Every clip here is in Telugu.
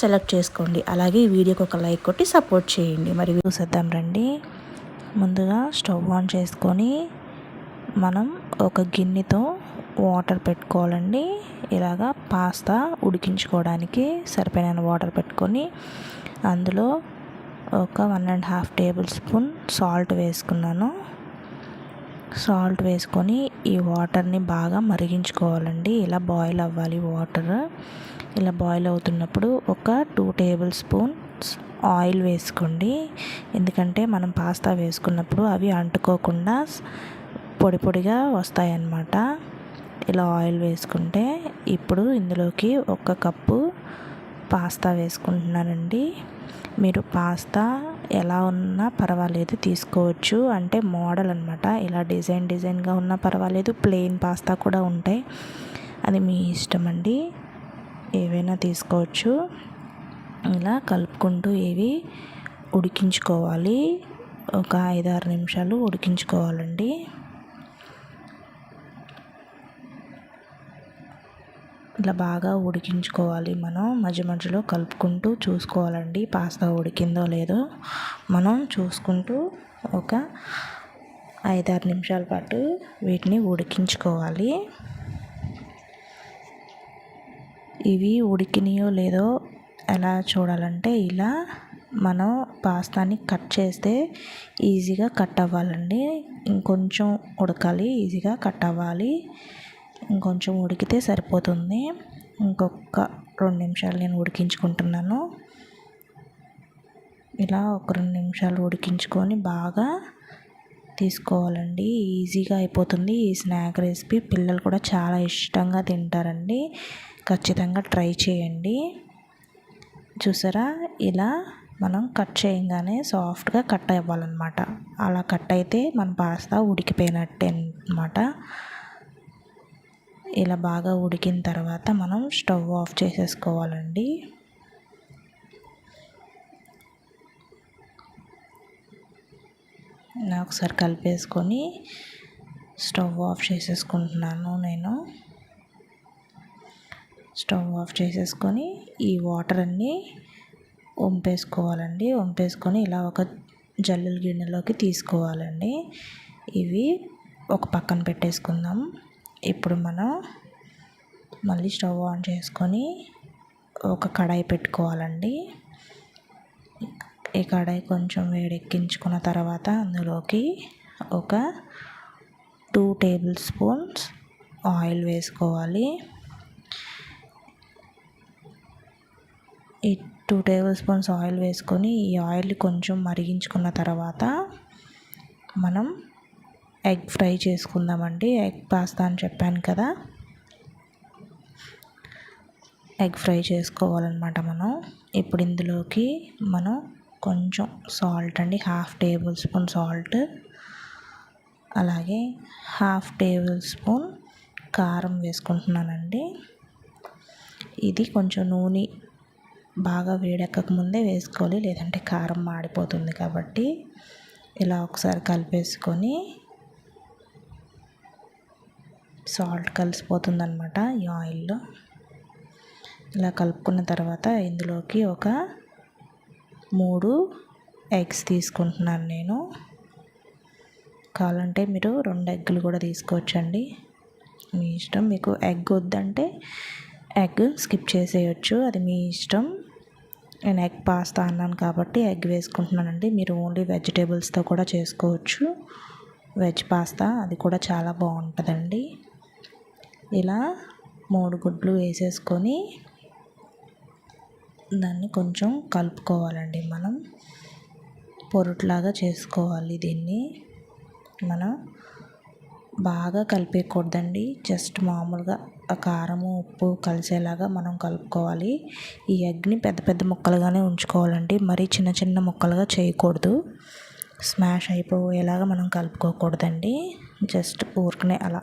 సెలెక్ట్ చేసుకోండి. అలాగే ఈ వీడియోకి ఒక లైక్ కొట్టి సపోర్ట్ చేయండి. మరి చూసేద్దాం రండి. ముందుగా స్టవ్ ఆన్ చేసుకొని మనం ఒక గిన్నెతో వాటర్ పెట్టుకోవాలండి. ఇలాగా పాస్తా ఉడికించుకోవడానికి సరిపోయిన వాటర్ పెట్టుకొని అందులో ఒక one and half tablespoon salt వేసుకున్నాను. సాల్ట్ వేసుకొని ఈ వాటర్ని బాగా మరిగించుకోవాలండి. ఇలా బాయిల్ అవ్వాలి వాటర్. ఇలా బాయిల్ అవుతున్నప్పుడు ఒక టూ టేబుల్ స్పూన్స్ ఆయిల్ వేసుకోండి. ఎందుకంటే మనం పాస్తా వేసుకున్నప్పుడు అవి అంటుకోకుండా పొడి పొడిగా వస్తాయన్నమాట. ఇలా ఆయిల్ వేసుకుంటే ఇప్పుడు ఇందులోకి ఒక కప్పు పాస్తా వేసుకుంటున్నానండి. మీరు పాస్తా ఎలా ఉన్నా పర్వాలేదు తీసుకోవచ్చు. అంటే మోడల్ అనమాట ఇలా డిజైన్ డిజైన్గా ఉన్నా పర్వాలేదు ప్లెయిన్ పాస్తా కూడా ఉంటాయి. అది మీ ఇష్టం అండి ఏవైనా తీసుకోవచ్చు. ఇలా కలుపుకుంటూ ఇవి ఉడికించుకోవాలి. ఒక ఐదారు నిమిషాలు ఉడికించుకోవాలండి. ఇట్లా బాగా ఉడికించుకోవాలి మనం. మధ్య మధ్యలో కలుపుకుంటూ చూసుకోవాలండి. పాస్తా ఉడికిందో లేదో మనం చూసుకుంటూ ఒక ఐదారు నిమిషాల పాటు వీటిని ఉడికించుకోవాలి. ఇవి ఉడికినాయో లేదో ఎలా చూడాలంటే ఇలా మనం పాస్తాని కట్ చేస్తే ఈజీగా కట్ అవ్వాలండి. ఇంకొంచెం ఉడకాలి ఈజీగా కట్ అవ్వాలి. ఇంకొంచెం ఉడికితే సరిపోతుంది. ఇంకొక రెండు నిమిషాలు నేను ఉడికించుకుంటున్నాను. ఇలా ఒక రెండు నిమిషాలు ఉడికించుకొని బాగా తీసుకోవాలండి. ఈజీగా అయిపోతుంది ఈ స్నాక్ రెసిపీ. పిల్లలు కూడా చాలా ఇష్టంగా తింటారండి. ఖచ్చితంగా ట్రై చేయండి. చూసారా? ఇలా మనం కట్ చేయగానే సాఫ్ట్గా కట్ అవ్వాలన్నమాట. అలా కట్ అయితే మన పాస్తా ఉడికిపోయినట్టే అనమాట ఇలా బాగా ఉడికిన తర్వాత మనం స్టవ్ ఆఫ్ చేసేసుకోవాలండి. ఒకసారి కలిపేసుకొని స్టవ్ ఆఫ్ చేసేసుకుంటున్నాను నేను. స్టవ్ ఆఫ్ చేసేసుకొని ఈ వాటర్ అన్నీ వంపేసుకోవాలండి. వంపేసుకొని ఇలా ఒక జల్లుల గిన్నెలోకి తీసుకోవాలండి. ఇవి ఒక పక్కన పెట్టేసుకుందాం. ఇప్పుడు మనం మళ్ళీ స్టవ్ ఆన్ చేసుకొని ఒక కడాయి పెట్టుకోవాలండి. ఈ కడాయి కొంచెం వేడెక్కించుకున్న తర్వాత అందులోకి ఒక టూ టేబుల్ స్పూన్స్ ఆయిల్ వేసుకోవాలి. ఈ టూ టేబుల్ స్పూన్స్ ఆయిల్ వేసుకొని ఈ ఆయిల్ కొంచెం మరిగించుకున్న తర్వాత మనం ఎగ్ ఫ్రై చేసుకుందామండి. ఎగ్ పాస్తా అని చెప్పాను కదా. ఎగ్ ఫ్రై చేసుకోవాలన్నమాట మనం. ఇప్పుడు ఇందులోకి మనం కొంచెం సాల్ట్ అండి. Half tablespoon salt. అలాగే హాఫ్ టేబుల్ స్పూన్ కారం వేసుకుంటున్నానండి. ఇది కొంచెం నూనె బాగా వేడెక్కక ముందే వేసుకోవాలి. లేదంటే కారం మాడిపోతుంది కాబట్టి ఇలా ఒకసారి కలిపేసుకొని సాల్ట్ కలిసిపోతుంది అనమాట ఈ ఆయిల్లో. ఇలా కలుపుకున్న తర్వాత ఇందులోకి ఒక మూడు ఎగ్స్ తీసుకుంటున్నాను నేను. కావాలంటే మీరు రెండు ఎగ్గులు కూడా తీసుకోవచ్చండి. మీ ఇష్టం. మీకు ఎగ్ వద్దంటే ఎగ్ స్కిప్ చేసేయచ్చు. అది మీ ఇష్టం. నేను ఎగ్ పాస్తా అన్నాను కాబట్టి ఎగ్ వేసుకుంటున్నానండి. మీరు ఓన్లీ వెజిటేబుల్స్తో కూడా చేసుకోవచ్చు. వెజ్ పాస్తా అది కూడా చాలా బాగుంటుందండి. ఇలా మూడు గుడ్లు వేసేసుకొని దాన్ని కొంచెం కలుపుకోవాలండి. మనం పొరుట్లాగా చేసుకోవాలి దీన్ని. మనం బాగా కలిపేయకూడదండి. జస్ట్ మామూలుగా ఆ కారము ఉప్పు కలిసేలాగా మనం కలుపుకోవాలి. ఈ ఎగ్ని పెద్ద పెద్ద ముక్కలుగానే ఉంచుకోవాలండి. మరీ చిన్న చిన్న ముక్కలుగా చేయకూడదు. స్మాష్ అయిపోయేలాగా మనం కలుపుకోకూడదండి. జస్ట్ ఊరికనే అలా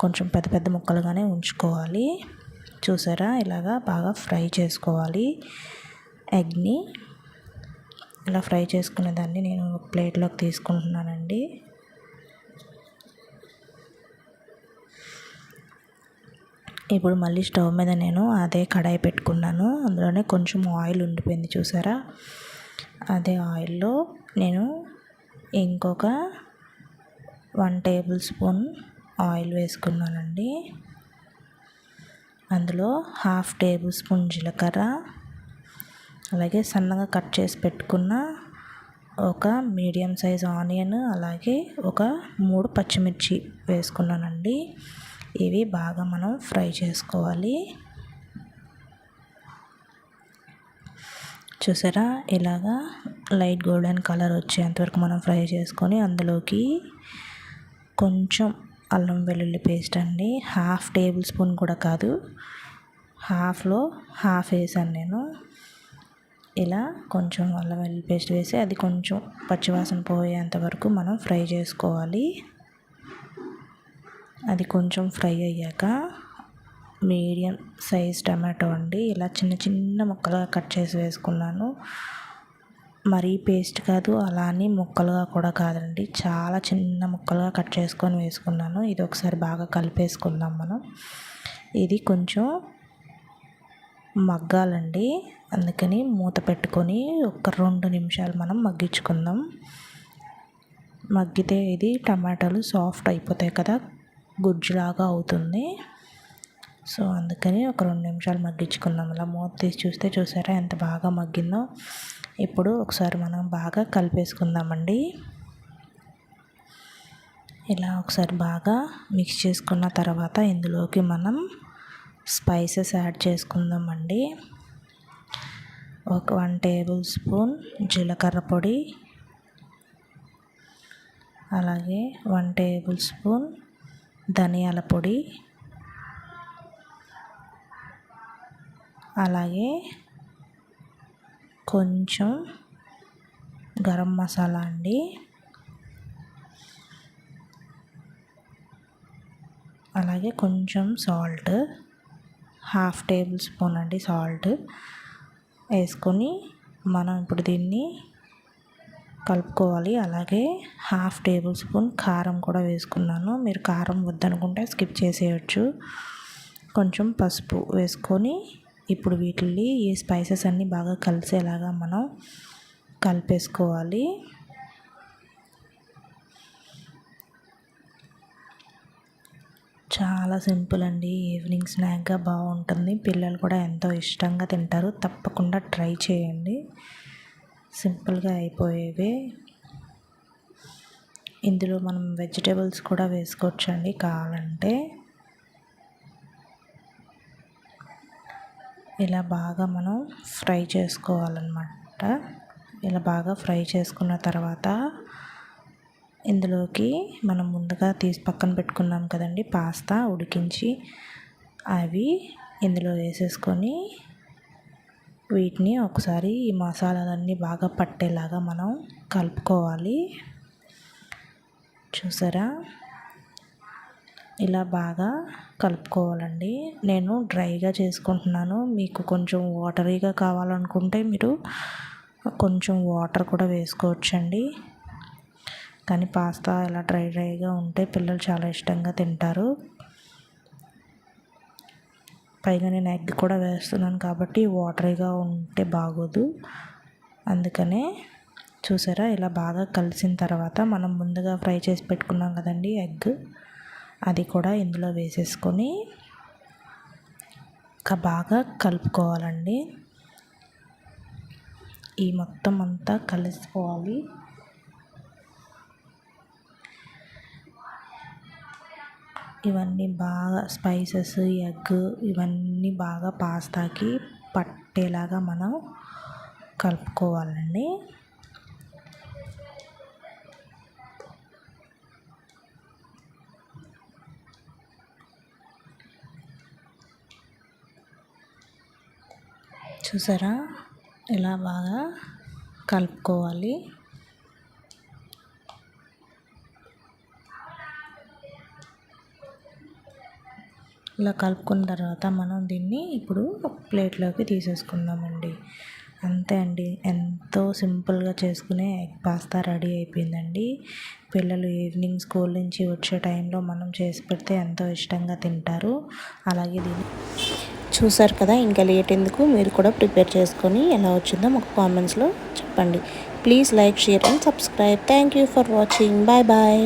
కొంచెం పెద్ద పెద్ద ముక్కలుగానే ఉంచుకోవాలి. చూసారా? ఇలాగా బాగా ఫ్రై చేసుకోవాలి. ఎగ్ని ఇలా ఫ్రై చేసుకున్న దాన్ని నేను ఒక ప్లేట్లోకి తీసుకుంటున్నానండి. ఇప్పుడు మళ్ళీ స్టవ్ మీద నేను అదే కడాయి పెట్టుకున్నాను. అందులోనే కొంచెం ఆయిల్ ఉండిపోయింది చూసారా? అదే ఆయిల్లో నేను ఇంకొక వన్ టేబుల్ స్పూన్ ఆయిల్ వేసుకున్నానండి. అందులో హాఫ్ టేబుల్ స్పూన్ జీలకర్ర అలాగే సన్నగా కట్ చేసి పెట్టుకున్న ఒక మీడియం సైజ్ ఆనియన్ అలాగే ఒక మూడు పచ్చిమిర్చి వేసుకున్నానండి. ఇవి బాగా మనం ఫ్రై చేసుకోవాలి. చూసారా? ఇలాగా లైట్ గోల్డెన్ కలర్ వచ్చేంతవరకు మనం ఫ్రై చేసుకొని అందులోకి కొంచెం అల్లం వెల్లుల్లి పేస్ట్ అండి. హాఫ్ టేబుల్ స్పూన్ కూడా కాదు. హాఫ్లో హాఫ్ వేసాను నేను. ఇలా కొంచెం అల్లం వెల్లుల్లి పేస్ట్ వేసి అది కొంచెం పచ్చివాసన పోయేంత వరకు మనం ఫ్రై చేసుకోవాలి. అది కొంచెం ఫ్రై అయ్యాక మీడియం సైజ్ టమాటో అండి. ఇలా చిన్న చిన్న ముక్కలుగా కట్ చేసి వేసుకున్నాను. మరీ పేస్ట్ కాదు అలా అని ముక్కలుగా కూడా కాదండి. చాలా చిన్న ముక్కలుగా కట్ చేసుకొని వేసుకున్నాను. ఇది ఒకసారి బాగా కలిపేసుకుందాం మనం. ఇది కొంచెం మగ్గాలండి. అందుకని మూత పెట్టుకొని ఒక రెండు నిమిషాలు మనం మగ్గించుకుందాం. మగ్గితే ఇది టమాటాలు సాఫ్ట్ అయిపోతాయి కదా గుజ్జులాగా అవుతుంది. సో అందుకని ఒక రెండు నిమిషాలు మగ్గించుకుందాం. అలా మూత తీసి చూస్తే చూసారా ఎంత బాగా మగ్గిందో. ఇప్పుడు ఒకసారి మనం బాగా కలిపేసుకుందామండి. ఇలా ఒకసారి బాగా మిక్స్ చేసుకున్న తర్వాత ఇందులోకి మనం స్పైసెస్ యాడ్ చేసుకుందామండి. ఒక వన్ టేబుల్ స్పూన్ జీలకర్ర పొడి. అలాగే వన్ టేబుల్ స్పూన్ ధనియాల పొడి. అలాగే కొంచెం గరం మసాలా అండి. అలాగే కొంచెం సాల్ట్ హాఫ్ టేబుల్ స్పూన్ అండి సాల్ట్ వేసుకొని మనం ఇప్పుడు దీన్ని కలుపుకోవాలి. అలాగే హాఫ్ టేబుల్ స్పూన్ కారం కూడా వేసుకున్నాను. మీరు కారం వద్దనుకుంటే స్కిప్ చేసేయచ్చు. కొంచెం పసుపు వేసుకొని ఇప్పుడు వీటిని ఈ స్పైసెస్ అన్నీ బాగా కలిసేలాగా మనం కలిపేసుకోవాలి. చాలా సింపుల్ అండి. ఈవినింగ్ స్నాక్గా బాగుంటుంది. పిల్లలు కూడా ఎంతో ఇష్టంగా తింటారు. తప్పకుండా ట్రై చేయండి. సింపుల్గా అయిపోయేవి. ఇందులో మనం వెజిటేబుల్స్ కూడా వేసుకోవచ్చండి కావాలంటే. ఇలా బాగా మనం ఫ్రై చేసుకోవాలన్నమాట. ఇలా బాగా ఫ్రై చేసుకున్న తర్వాత ఇందులోకి మనం ముందుగా తీసి పక్కన పెట్టుకున్నాం కదండి పాస్తా ఉడికించి అవి ఇందులో వేసేసుకొని వీటిని ఒకసారి ఈ మసాలాలన్నీ బాగా పట్టేలాగా మనం కలుపుకోవాలి. చూసారా? ఇలా బాగా కలుపుకోవాలండి. నేను డ్రైగా చేసుకుంటున్నాను. మీకు కొంచెం వాటరీగా కావాలనుకుంటే మీరు కొంచెం వాటర్ కూడా వేసుకోవచ్చండి. కానీ పాస్తా ఇలా డ్రై డ్రైగా ఉంటే పిల్లలు చాలా ఇష్టంగా తింటారు. పైగా నేను ఎగ్ కూడా వేస్తున్నాను కాబట్టి వాటరీగా ఉంటే బాగోదు. అందుకనే చూసారా? ఇలా బాగా కలిసిన తర్వాత మనం ముందుగా ఫ్రై చేసి పెట్టుకున్నాం కదండి ఎగ్. అది కూడా ఇందులో వేసేసుకొని బాగా కలుపుకోవాలండి. ఈ మొత్తం అంతా కలిసిపోవాలి. ఇవన్నీ బాగా స్పైసెస్ ఎగ్ ఇవన్నీ బాగా పాస్తాకి పట్టేలాగా మనం కలుపుకోవాలండి. చూసారా? ఇలా బాగా కలుపుకోవాలి. ఇలా కలుపుకున్న తర్వాత మనం దీన్ని ఇప్పుడు ప్లేట్లోకి తీసేసుకుందామండి. అంతే అండి. ఎంతో సింపుల్గా చేసుకునే ఎగ్ పాస్తా రెడీ అయిపోయిందండి. పిల్లలు ఈవినింగ్ స్కూల్ నుంచి వచ్చే టైంలో మనం చేసి పెడితే ఎంతో ఇష్టంగా తింటారు. అలాగే దీన్ని చూసారు కదా ఇంకా లేట్ ఎందుకు? మీరు కూడా ప్రిపేర్ చేసుకొని ఎలా వచ్చిందో మాకు కామెంట్స్లో చెప్పండి. Please like share and subscribe thank you for watching bye bye